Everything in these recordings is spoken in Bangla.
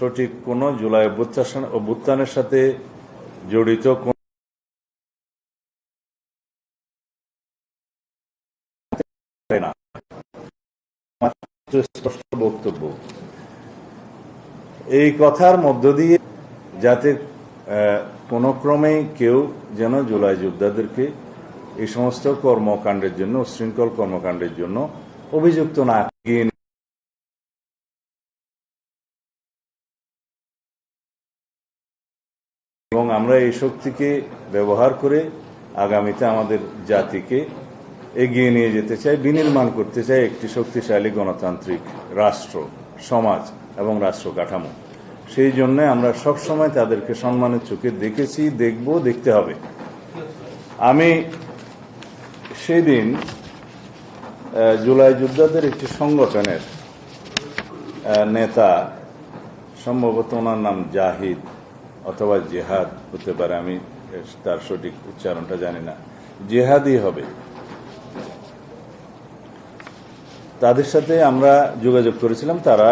সঠিক কোনো জুলাই অভ্যুত্থান- অভ্যুত্থানের সাথে জড়িত কোন স্পষ্ট বক্তব্য। এই কথার মধ্য দিয়ে যাতে কোনো ক্রমেই কেউ যেন জুলাই যোদ্ধাদেরকে এই সমস্ত কর্মকাণ্ডের জন্য উশৃঙ্খল কর্মকাণ্ডের জন্য অভিযুক্ত না এবং আমরা এই শক্তিকে ব্যবহার করে আগামীতে আমাদের জাতিকে এগিয়ে নিয়ে যেতে চাই, বিনির্মাণ করতে চাই একটি শক্তিশালী গণতান্ত্রিক রাষ্ট্র, সমাজ এবং রাষ্ট্র কাঠামো। সেই জন্য আমরা সব সময় তাদেরকে সম্মানের চোখে দেখেছি, দেখব, দেখতে হবে। আমি সেদিন জুলাই যোদ্ধাদের একটি সংগঠনের নেতা, সম্ভবত ওনার নাম জাহিদ অথবা জেহাদ হতে পারে, আমি তার সঠিক উচ্চারণটা জানি না। জেহাদই হবে। তাদের সাথে আমরা যোগাযোগ করেছিলাম, তারা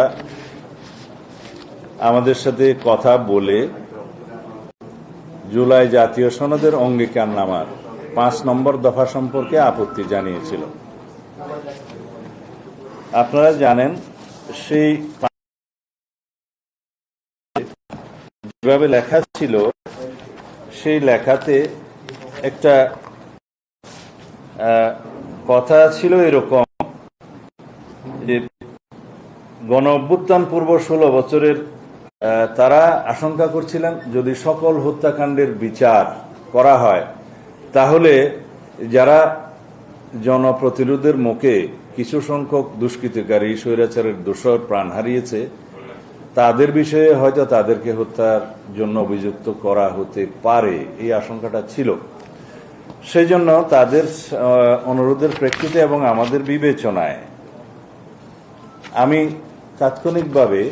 আমাদের সাথে কথা বলে জুলাই জাতীয় সনদের অঙ্গীকার নামার পাঁচ নম্বর দফা সম্পর্কে আপত্তি জানিয়েছিল। আপনারা জানেন, সেই যেভাবে লেখা ছিল, সেই লেখাতে একটা কথা ছিল এরকম যে গণ অভ্যুত্থান পূর্ব ষোলো বছরের তারা আশঙ্কা করছিলেন যদি সকল হত্যাকাণ্ডের বিচার করা হয়, তাহলে যারা জনপ্রতিরোধের মুখে কিছু সংখ্যক দুষ্কৃতিকারী, স্বৈরাচারের দোষর প্রাণ হারিয়েছে তাদের বিষয়ে হয়তো তাদেরকে হত্যার জন্য অভিযুক্ত করা হতে পারে, এই আশঙ্কাটা ছিল। সেই জন্য তাদের অনুরোধের প্রেক্ষিতে এবং আমাদের বিবেচনায় আমি তাৎক্ষণিকভাবে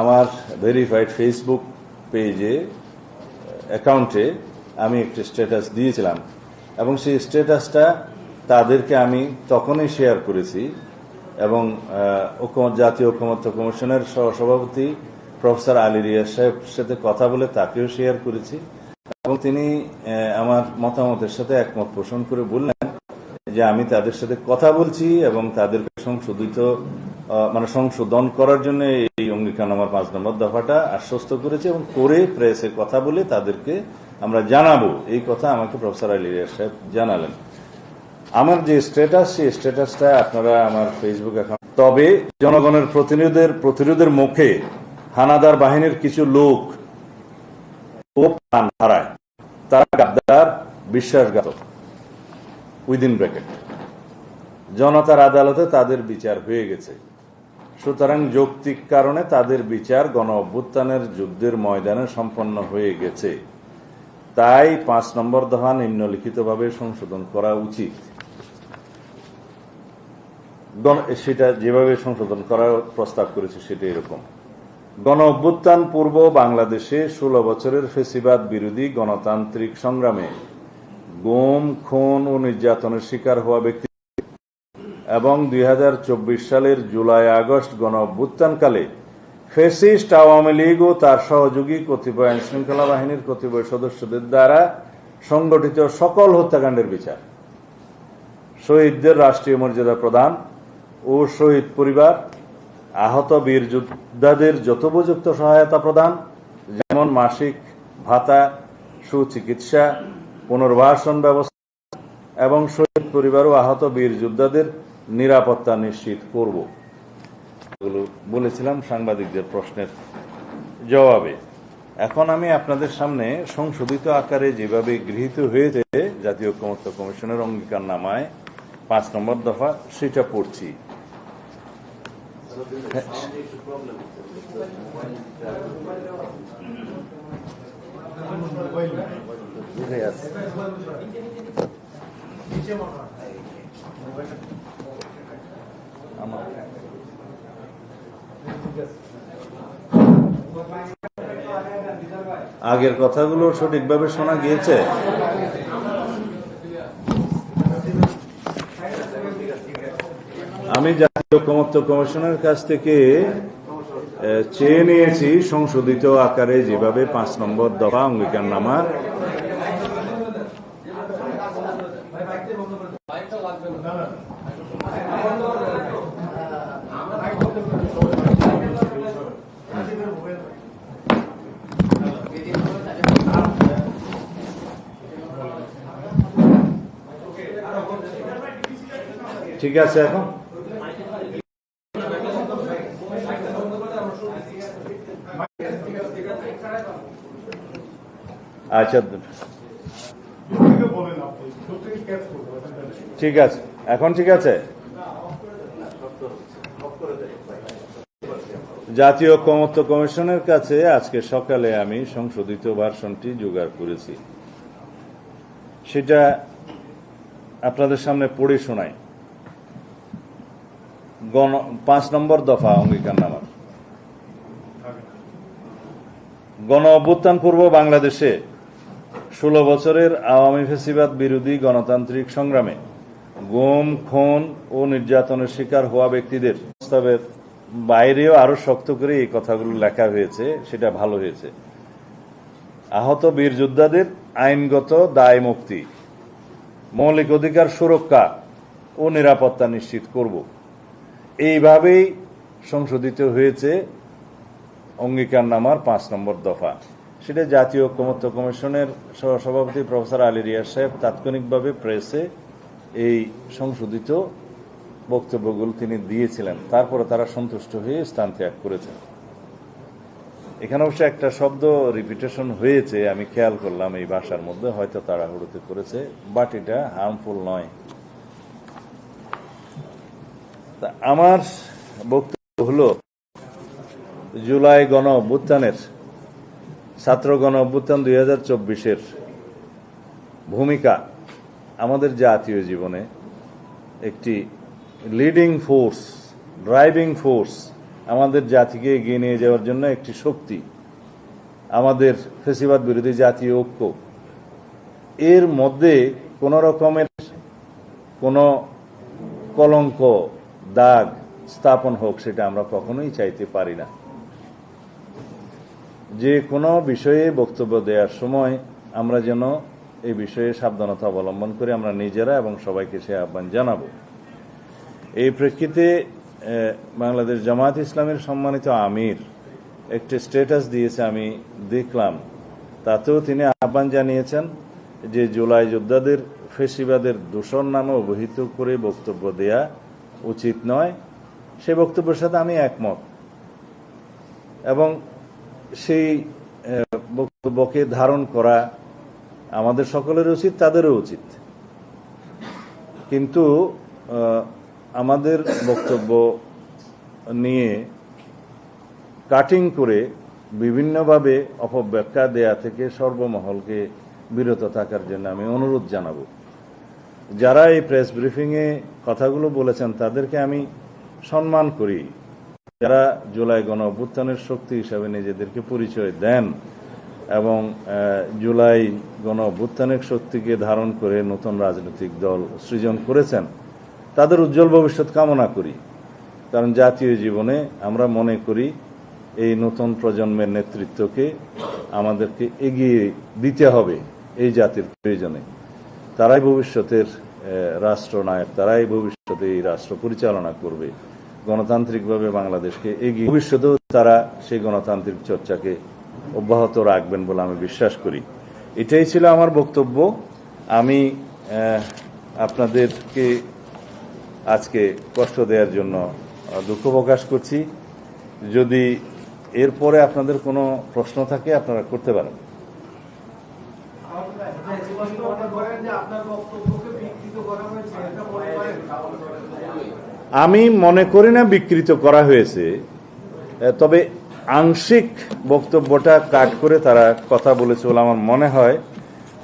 আমার ভেরিফাইড ফেসবুক পেজে, অ্যাকাউন্টে আমি একটি স্ট্যাটাস দিয়েছিলাম এবং সেই স্ট্যাটাসটা তাদেরকে আমি তখনই শেয়ার করেছি এবং ঐক্যমত, জাতীয় ঐক্যমত্য কমিশনের সহসভাপতি প্রফেসর আলী রিয়াজ সাহেবের সাথে কথা বলে তাকেও শেয়ার করেছি এবং তিনি আমার মতামতের সাথে একমত পোষণ করে বললেন যে আমি তাদের সাথে কথা বলছি এবং তাদেরকে সংশোধিত মানে সংশোধন করার জন্য এই অঙ্গীকারনামার পাঁচ নম্বর দফাটা আশ্বস্ত করেছে এবং করে প্রেসে কথা বলে তাদেরকে আমরা জানাব। এই কথা আমাকে প্রফেসর আলী রিয়াজ সাহেব জানালেন। আমার যে স্ট্যাটাস সেই স্ট্যাটাসটা আপনারা আমার ফেসবুক অ্যাকাউন্ট তবে জনগণের প্রতিনিধিদের প্রতিরোধের মুখে হানাদার বাহিনীর কিছু লোক ও প্রাণ হারায়। তারা গাদ্দার, বিশ্বাসঘাতক। উইদিন ব্র্যাকেট জনতার আদালতে তাদের বিচার হয়ে গেছে। সুতরাং যৌক্তিক কারণে তাদের বিচার গণ অভ্যুত্থানের যুদ্ধের ময়দানে সম্পন্ন হয়ে গেছে। তাই পাঁচ নম্বর দফা নিম্নলিখিতভাবে সংশোধন করা উচিত। সেটা যেভাবে সংশোধন করার প্রস্তাব করেছে সেটা এরকম। গণ অভ্যুত্থান পূর্ব বাংলাদেশে ষোলো বছরের ফেসিবাদ বিরোধী গণতান্ত্রিক সংগ্রামে গুম, খুন ও নির্যাতনের শিকার হওয়া ব্যক্তি এবং দুই হাজার চব্বিশ সালের জুলাই, আগস্ট গণ অভ্যুত্থানকালে ফেসিস্ট আওয়ামী লীগ ও তার সহযোগী কতিপয় আইন শৃঙ্খলা বাহিনীর কতিপয় সদস্যদের দ্বারা সংগঠিত সকল হত্যাকাণ্ডের বিচার। শহীদদের রাষ্ট্রীয় মর্যাদা প্রদান ও শহীদ পরিবার, আহত বীর যোদ্ধাদের যথোপযুক্ত সহায়তা প্রদান, যেমন মাসিক ভাতা, সুচিকিৎসা, পুনর্বাসন ব্যবস্থা এবং শহীদ পরিবার ও আহত বীর যোদ্ধাদের নিরাপত্তা নিশ্চিত করব। বলেছিলাম সাংবাদিকদের প্রশ্নের জবাবে। এখন আমি আপনাদের সামনে সংশোধিত আকারে যেভাবে গৃহীত হয়েছে জাতীয় কমিশনের অঙ্গীকার নামায় পাঁচ নম্বর দফা সেটা পড়ছি। আগের কথাগুলো সঠিকভাবে শোনা গিয়েছে? আমি জাতীয় ঐক্যমত্য কমিশনের কাছ থেকে চেয়ে নিয়েছি সংশোধিত আকারে যেভাবে পাঁচ নম্বর দফা অঙ্গীকার নামা। ঠিক আছে এখন? আচ্ছা। ঠিক আছে। এখন ঠিক আছে? জাতীয় ঐকমত্য কমিশনের কাছে আজকে সকালে আমি সংশোধিত ভার্সনটি জোগাড় করেছি। সেটা আপনাদের সামনে পড়ে শোনাই। গণ, পাঁচ নম্বর দফা অঙ্গীকার নামার গণ অভ্যুত্থান পূর্ব বাংলাদেশে ষোলো বছরের আওয়ামী ফেসিবাদ বিরোধী গণতান্ত্রিক সংগ্রামে গুম, খুন ও নির্যাতনের শিকার হওয়া ব্যক্তিদের প্রস্তাবের বাইরেও আরও শক্ত করে এই কথাগুলো লেখা হয়েছে, সেটা ভালো হয়েছে। আহত বীর যোদ্ধাদের আইনগত দায় মুক্তি, মৌলিক অধিকার সুরক্ষা ও নিরাপত্তা নিশ্চিত করব। এইভাবেই সংশোধিত হয়েছে অঙ্গীকার নামার পাঁচ নম্বর দফা। সেটা জাতীয় ঐক্যমত্য কমিশনের সহসভাপতি প্রফেসর আলী রিয়াজ সাহেব তাৎক্ষণিকভাবে প্রেসে এই সংশোধিত বক্তব্যগুলো তিনি দিয়েছিলেন। তারপরে তারা সন্তুষ্ট হয়ে স্থান ত্যাগ করেছেন। এখানে অবশ্য একটা শব্দ রিপিটেশন হয়েছে, আমি খেয়াল করলাম এই ভাষার মধ্যে, হয়তো তাড়াহুড়োতে করেছে বাট এটা হার্মফুল নয়। তা আমার বক্তব্য হলো, জুলাই গণ অভ্যুত্থানের ছাত্র গণ অভ্যুত্থান দুই হাজার চব্বিশের ভূমিকা আমাদের জাতীয় জীবনে একটি লিডিং ফোর্স ড্রাইভিং ফোর্স আমাদের জাতিকে এগিয়ে নিয়ে যাওয়ার জন্য একটি শক্তি আমাদের ফেসিবাদ বিরোধী জাতীয় ঐক্য। এর মধ্যে কোন রকমের কোনো কলঙ্ক, দাগ স্থাপন হোক সেটা আমরা কখনোই চাইতে পারি না। যে কোনো বিষয়ে বক্তব্য দেওয়ার সময় আমরা যেন এই বিষয়ে সাবধানতা অবলম্বন করে আমরা নিজেরা এবং সবাইকে সে আহ্বান জানাব। এই প্রেক্ষিতে বাংলাদেশ জামায়াত ইসলামের সম্মানিত আমির একটি স্ট্যাটাস দিয়েছে আমি দেখলাম। তাতেও তিনি আহ্বান জানিয়েছেন যে জুলাই যোদ্ধাদের ফেসিবাদের দূষণ নামে অবহিত করে বক্তব্য দেয়া উচিত নয়। সে বক্তব্যের সাথে আমি একমত। এবং সেই বক্তব্যকে ধারণ করা আমাদের সকলের উচিত, তাদেরও উচিত। কিন্তু আমাদের বক্তব্য নিয়ে কাটিং করে বিভিন্নভাবে অপব্যাখ্যা দেয়া থেকে সর্বমহলকে বিরত থাকার জন্য আমি অনুরোধ জানাব। যারা এই প্রেস ব্রিফিংয়ে কথাগুলো বলেছেন, তাদেরকে আমি সম্মান করি। যারা জুলাই গণ অভ্যুত্থানের শক্তি হিসাবে নিজেদেরকে পরিচয় দেন এবং জুলাই গণ অভ্যুত্থানের শক্তিকে ধারণ করে নতুন রাজনৈতিক দল সৃজন করেছেন, তাদের উজ্জ্বল ভবিষ্যৎ কামনা করি। কারণ জাতীয় জীবনে আমরা মনে করি এই নতুন প্রজন্মের নেতৃত্বকে আমাদেরকে এগিয়ে দিতে হবে এই জাতির প্রয়োজনে। তারাই ভবিষ্যতের রাষ্ট্রনায়ক, তারাই ভবিষ্যতে এই রাষ্ট্র পরিচালনা করবে। গণতান্ত্রিকভাবে বাংলাদেশকে এগিয়ে ভবিষ্যতেও তারা সেই গণতান্ত্রিক চর্চাকে অব্যাহত রাখবেন বলে আমি বিশ্বাস করি। এটাই ছিল আমার বক্তব্য। আমি আপনাদেরকে আজকে কষ্ট দেওয়ার জন্য দুঃখ প্রকাশ করছি। যদি এরপরে আপনাদের কোনো প্রশ্ন থাকে, আপনারা করতে পারেন। বক্তব্যকে আমি মনে করি না বিকৃত করা হয়েছে। তবে আংশিক বক্তব্যটা কাট করে তারা কথা বলেছে বলে আমার মনে হয়।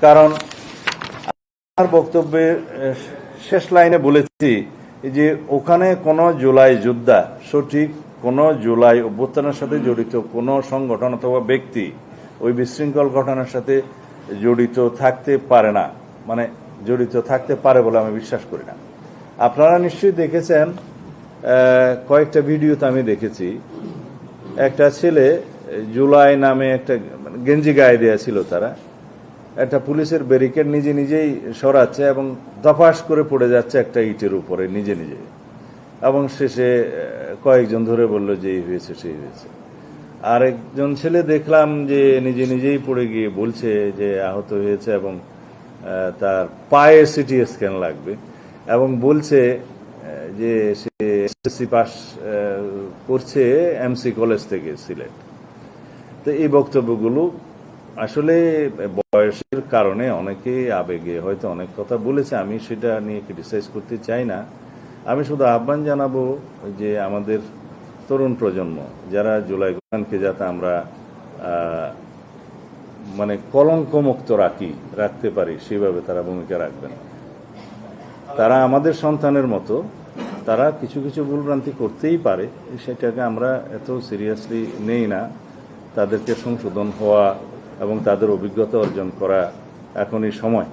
কারণ আমার বক্তব্যের শেষ লাইনে বলেছি যে ওখানে কোনো জুলাই যোদ্ধা, সঠিক কোনো জুলাই অভ্যুত্থানের সাথে জড়িত কোনো সংগঠন অথবা ব্যক্তি ওই বিশৃঙ্খল ঘটনার সাথে জড়িত থাকতে পারে না। মানে জড়িত থাকতে পারে বলে আমি বিশ্বাস করি না। আপনারা নিশ্চয়ই দেখেছেন কয়েকটা ভিডিওতে আমি দেখেছি। একটা ছেলে, জুলাই নামে একটা গেঞ্জি গায়ে দেওয়া ছিল তারা। একটা পুলিশের ব্যারিকেড নিজে নিজেই সরাচ্ছে এবং দফাস করে পড়ে যাচ্ছে একটা ইটের উপরে নিজে নিজে। এবং শেষে কয়েকজন ধরে বলল যে এই হয়েছে, সেই হয়েছে। আর একজন ছেলে দেখলাম যে নিজে নিজেই পড়ে গিয়ে বলছে যে আহত হয়েছে এবং তার পায়ে সিটি স্ক্যান লাগবে। এবং বলছে যে সে এসএসসি পাস করছে এমসি কলেজ থেকে, সিলেট। তো এই বক্তব্যগুলো আসলে বয়সের কারণে অনেকে আবেগে হয়তো অনেক কথা বলেছে, আমি সেটা নিয়ে ক্রিটিসাইজ করতে চাই না। আমি শুধু আহ্বান জানাব যে আমাদের তরুণ প্রজন্ম, যারা জুলাই গানকে যাতে আমরা মানে কলঙ্কমুক্ত রাখি, রাখতে পারি, সেভাবে তারা ভূমিকা রাখবেন। তারা আমাদের সন্তানের মতো, তারা কিছু কিছু ভুলভ্রান্তি করতেই পারে, সেটাকে আমরা এত সিরিয়াসলি নেই না। তাদেরকে সংশোধন হওয়া এবং তাদের অভিজ্ঞতা অর্জন করা এখনই সময়।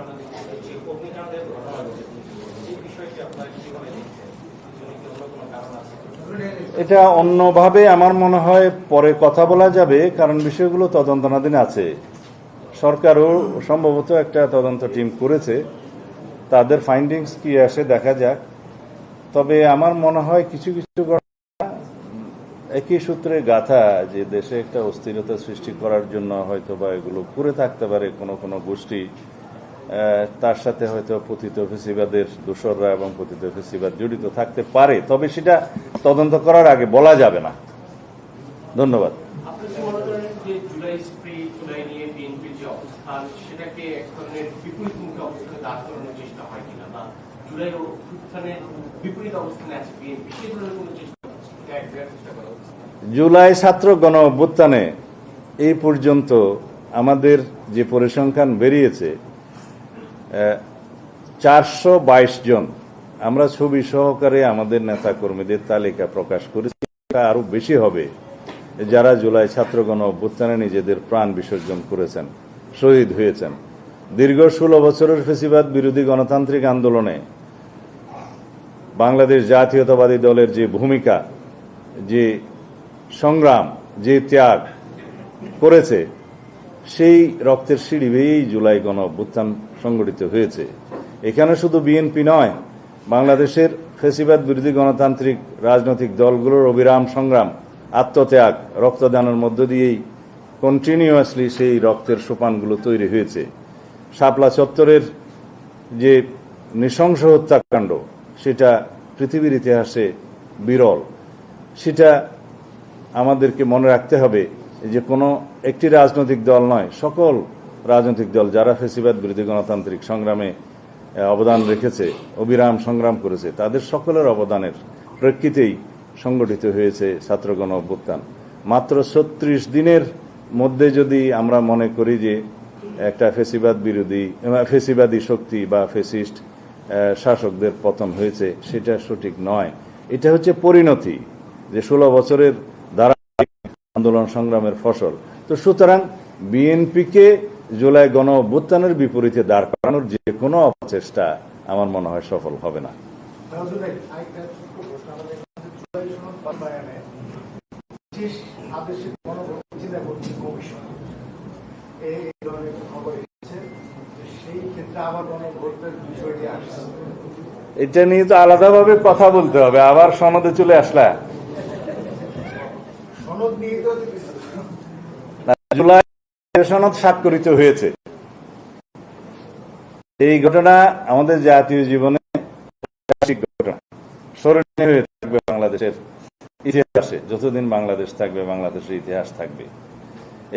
আমরা দেখতে যে অগ্নিকাণ্ডের ঘটনা ঘটেছে এই বিষয়টি দেখছেন পিছনে কি অন্য কোনো কারণ আছে এটা অন্যভাবে আমার মনে হয় পরে কথা বলা যাবে, কারণ বিষয়গুলো তদন্তনাধীন আছে। সরকারও সম্ভবত একটা তদন্ত টিম করেছে। তাদের ফাইন্ডিংস কি আসে দেখা যাক। তবে আমার মনে হয় কিছু কিছু একই সূত্রে গাথা যে দেশে একটা অস্থিরতা সৃষ্টি করার জন্য হয়তো বা এগুলো করে থাকতে পারে কোনো কোনো গোষ্ঠী। তার সাথে হয়তো পতিত ফেসিবাদের দোসররা এবং পতিত ফেসিবাদ জড়িত থাকতে পারে। তবে সেটা তদন্ত করার আগে বলা যাবে না। ধন্যবাদ। জুলাই ছাত্র গণ অভ্যুত্থানে এই পর্যন্ত আমাদের যে পরিসংখ্যান বেরিয়েছে চারশো বাইশ জন। আমরা ছবি সহকারে আমাদের নেতা কর্মীদের তালিকা প্রকাশ করেছি। আরও বেশি হবে। যারা জুলাই ছাত্র গণ অভ্যুত্থানে নিজেদের প্রাণ বিসর্জন করেছেন, শহীদ হয়েছেন। দীর্ঘ ষোলো বছরের ফেসিবাদ বিরোধী গণতান্ত্রিক আন্দোলনে বাংলাদেশ জাতীয়তাবাদী দলের যে ভূমিকা, যে সংগ্রাম, যে ত্যাগ করেছে, সেই রক্তের সিঁড়ি বেয়েই জুলাই গণ অভ্যুত্থান সংগঠিত হয়েছে। এখানে শুধু বিএনপি নয়, বাংলাদেশের ফেসিবাদ বিরোধী গণতান্ত্রিক রাজনৈতিক দলগুলোর অবিরাম সংগ্রাম, আত্মত্যাগ, রক্তদানের মধ্য দিয়েই কন্টিনিউয়াসলি সেই রক্তের সোপানগুলো তৈরি হয়েছে। শাপলা চত্বরের যে নৃশংস হত্যাকাণ্ড, সেটা পৃথিবীর ইতিহাসে বিরল। সেটা আমাদেরকে মনে রাখতে হবে যে কোনো একটি রাজনৈতিক দল নয়, সকল রাজনৈতিক দল যারা ফেসিবাদ বিরোধী গণতান্ত্রিক সংগ্রামে অবদান রেখেছে, অবিরাম সংগ্রাম করেছে, তাদের সকলের অবদানের প্রেক্ষিতেই সংগঠিত হয়েছে ছাত্রগণ অভ্যুত্থান। মাত্র ছত্রিশ দিনের মধ্যে যদি আমরা মনে করি যে একটা ফেসিবাদ বিরোধী ফেসিবাদী শক্তি বা ফেসিস্ট শাসকদের পতন হয়েছে, সেটা সঠিক নয়। এটা হচ্ছে পরিণতি যে ষোলো বছরের দ্বারা আন্দোলন সংগ্রামের ফসল। তো সুতরাং বিএনপিকে জুলাই গণ অভ্যুত্থানের বিপরীতে দাঁড় করানোর যে কোনো অপচেষ্টা আমার মনে হয় সফল হবে না। এটা নিয়ে তো আলাদাভাবে কথা বলতে হবে আবার সনদে চলে আসলা। সনদ নিয়ে জুলাই সনদ স্বাক্ষরিত হয়েছে। এই ঘটনা আমাদের জাতীয় জীবনে থাকবে বাংলাদেশের ইতিহাসে। যতদিন বাংলাদেশ থাকবে, বাংলাদেশের ইতিহাস থাকবে।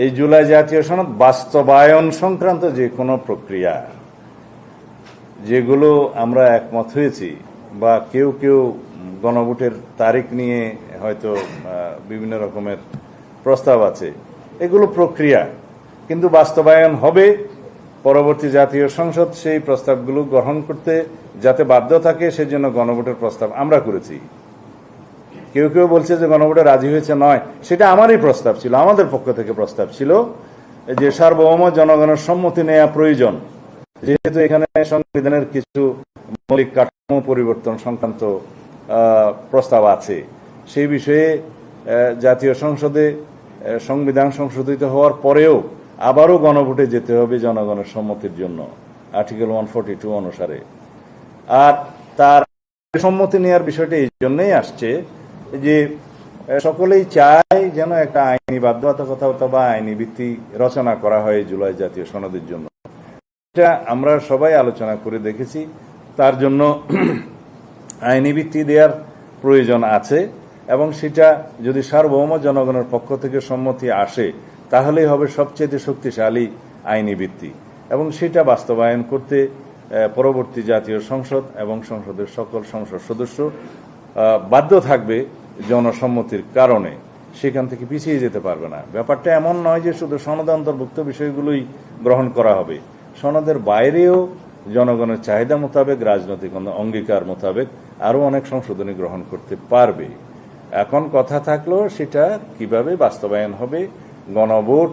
এই জুলাই জাতীয় সনদ বাস্তবায়ন সংক্রান্ত যে কোনো প্রক্রিয়া, যেগুলো আমরা একমত হয়েছি বা কেউ কেউ গণভোটের তারিখ নিয়ে হয়তো বিভিন্ন রকমের প্রস্তাব আছে, এগুলো প্রক্রিয়া। কিন্তু বাস্তবায়ন হবে। পরবর্তী জাতীয় সংসদ সেই প্রস্তাবগুলো গ্রহণ করতে যাতে বাধ্য থাকে, সেজন্য গণভোটের প্রস্তাব আমরা করেছি। কেউ কেউ বলছে যে গণভোটে রাজি হয়েছে নয়, সেটা আমারই প্রস্তাব ছিল, আমাদের পক্ষ থেকে প্রস্তাব ছিল যে সার্বভৌম জনগণের সম্মতি নেওয়া প্রয়োজন। যেহেতু এখানে সংবিধানের কিছু মৌলিক কাঠামো পরিবর্তন সংক্রান্ত প্রস্তাব আছে, সেই বিষয়ে জাতীয় সংসদে সংবিধান সংশোধিত হওয়ার পরেও আবারও গণভোটে যেতে হবে জনগণের সম্মতির জন্য। আর্টিকেল ওয়ান ফোর্টি টু অনুসারে। আর তার সম্মতি নেওয়ার বিষয়টা এই জন্যই আসছে যে সকলেই চায় যেন একটা আইনি বাধ্যবাধকতা বা আইনি ভিত্তি রচনা করা হয় জুলাই জাতীয় সনদের জন্য। এটা আমরা সবাই আলোচনা করে দেখেছি। তার জন্য আইনি ভিত্তি দেওয়ার প্রয়োজন আছে এবং সেটা যদি সার্বভৌম জনগণের পক্ষ থেকে সম্মতি আসে তাহলেই হবে সবচেয়ে শক্তিশালী আইনি ভিত্তি। এবং সেটা বাস্তবায়ন করতে পরবর্তী জাতীয় সংসদ এবং সংসদের সকল সংসদ সদস্য বাধ্য থাকবে জনসম্মতির কারণে। সেখান থেকে পিছিয়ে যেতে পারবে না। ব্যাপারটা এমন নয় যে শুধু সনদ অন্তর্ভুক্ত বিষয়গুলোই গ্রহণ করা হবে। সনদের বাইরেও জনগণের চাহিদা মোতাবেক, রাজনৈতিক অঙ্গীকার মোতাবেক আরও অনেক সংশোধনী গ্রহণ করতে পারবে। এখন কথা থাকল সেটা কীভাবে বাস্তবায়ন হবে গণভোট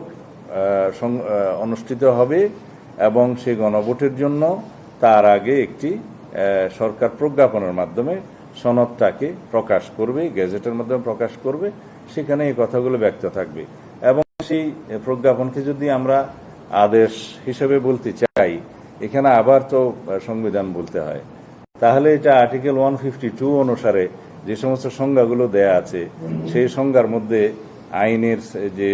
অনুষ্ঠিত হবে এবং সেই গণভোটের জন্য তার আগে একটি সরকার প্রজ্ঞাপনের মাধ্যমে সনদটাকে প্রকাশ করবে, গেজেটের মাধ্যমে প্রকাশ করবে, সেখানে এই কথাগুলো ব্যক্ত থাকবে। এবং সেই প্রজ্ঞাপনকে যদি আমরা আদেশ হিসেবে বলতে চাই, এখানে আবার তো সংবিধান বলতে হয়। তাহলে এটা আর্টিকেল ওয়ান ফিফটি টু অনুসারে যে সমস্ত সংজ্ঞাগুলো দেয়া আছে, সেই সংজ্ঞার মধ্যে আইনের যে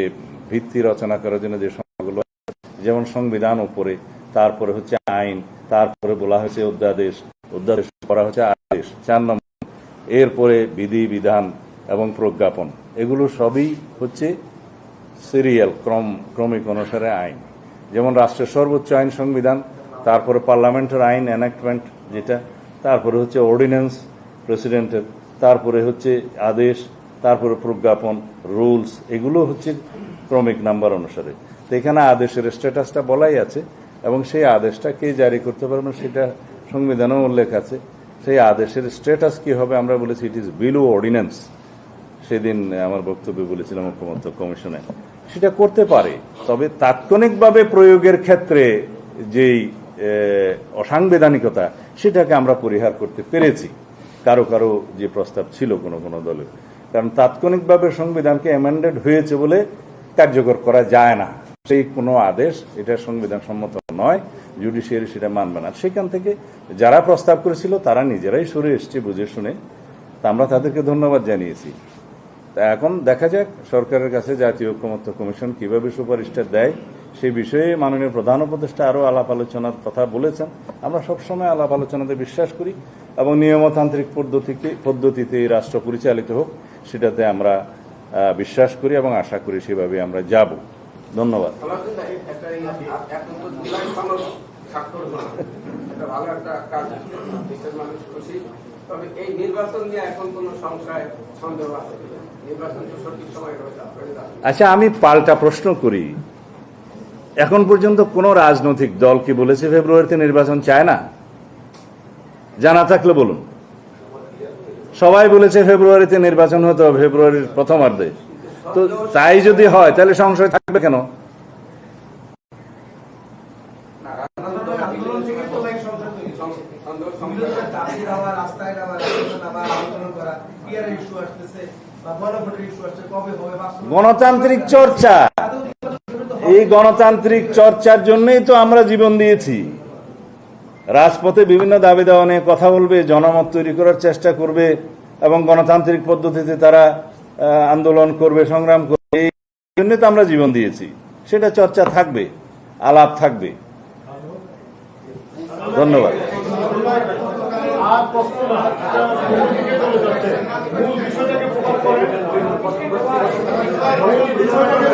ভিত্তি রচনা করার জন্য যে সংজ্ঞাগুলো যেমন সংবিধান উপরে, তারপরে হচ্ছে আইন, তারপরে বলা হয়েছে অধ্যাদেশ অধ্যাদেশ করা হচ্ছে আদেশ, চার নম্বর, এরপরে বিধি, বিধান এবং প্রজ্ঞাপন। এগুলো সবই হচ্ছে সিরিয়াল, ক্রম, ক্রমিক অনুসারে আইন। যেমন রাষ্ট্রের সর্বোচ্চ আইন সংবিধান, তারপরে পার্লামেন্টের আইন এনাক্টমেন্ট যেটা, তারপরে হচ্ছে অর্ডিন্যান্স প্রেসিডেন্টের, তারপরে হচ্ছে আদেশ তারপরে প্রজ্ঞাপন, রুলস, এগুলো হচ্ছে ক্রমিক নাম্বার অনুসারে। তো এখানে আদেশের স্ট্যাটাসটা বলাই আছে এবং সেই আদেশটা কে জারি করতে পারবে সেটা সংবিধানেও উল্লেখ আছে। সেই আদেশের স্ট্যাটাস কি হবে আমরা বলেছি ইট ইজ বিলো অর্ডিন্যান্স সেদিন আমার বক্তব্যে বলেছিলাম ঐক্যমত্য কমিশনে। সেটা করতে পারে, তবে তাৎক্ষণিকভাবে প্রয়োগের ক্ষেত্রে যেই অসাংবিধানিকতা, সেটাকে আমরা পরিহার করতে পেরেছি। কারও কারও যে প্রস্তাব ছিল কোনো কোনো দলের। কারণ তাৎক্ষণিকভাবে সংবিধানকে অ্যামেন্ডেড হয়েছে বলে কার্যকর করা যায় না। সেই কোনো আদেশ এটা সংবিধান সম্মত নয় জুডিশিয়ারি সেটা মানবে না। সেখান থেকে যারা প্রস্তাব করেছিল তারা নিজেরাই সরে এসছে বুঝে শুনে। তা আমরা তাদেরকে ধন্যবাদ জানিয়েছি। তা এখন দেখা যাক সরকারের কাছে জাতীয় ঐক্যমত্য কমিশন কীভাবে সুপারিশটা দেয় সেই বিষয়ে মাননীয় প্রধান উপদেষ্টা আরও আলাপ আলোচনার কথা বলেছেন। আমরা সবসময় আলাপ আলোচনাতে বিশ্বাস করি এবং নিয়মতান্ত্রিক পদ্ধতিতে এই রাষ্ট্র পরিচালিত হোক। সেটাতে আমরা বিশ্বাস করি এবং আশা করি সেভাবে আমরা যাব। ধন্যবাদ। তবে এই নির্বাচন নিয়ে এখন কোনো সংশয় সন্দেহ আছে জানেন। আচ্ছা আমি পাল্টা প্রশ্ন করি। এখন পর্যন্ত কোন রাজনৈতিক দল কি বলেছে ফেব্রুয়ারিতে নির্বাচন চায় না? জানা থাকলে বলুন। সবাই বলেছে ফেব্রুয়ারিতে নির্বাচন হতে হবে, ফেব্রুয়ারির প্রথমার্ধে। তো তাই যদি হয়, তাহলে সংশয় থাকবে কেন? গণতান্ত্রিক চর্চা। এই গণতান্ত্রিক চর্চার জন্যই তো আমরা জীবন দিয়েছি। রাজপথে বিভিন্ন দাবি দেওয়া নিয়ে কথা বলবে, জনমত তৈরি করার চেষ্টা করবে এবং গণতান্ত্রিক পদ্ধতিতে তারা আন্দোলন করবে, সংগ্রাম করবে। এই জন্য তো আমরা জীবন দিয়েছি। সেটা চর্চা থাকবে, আলাপ থাকবে। ধন্যবাদ। বিষয়টাকে ফোকাস করেন মূল বিষয়টাকে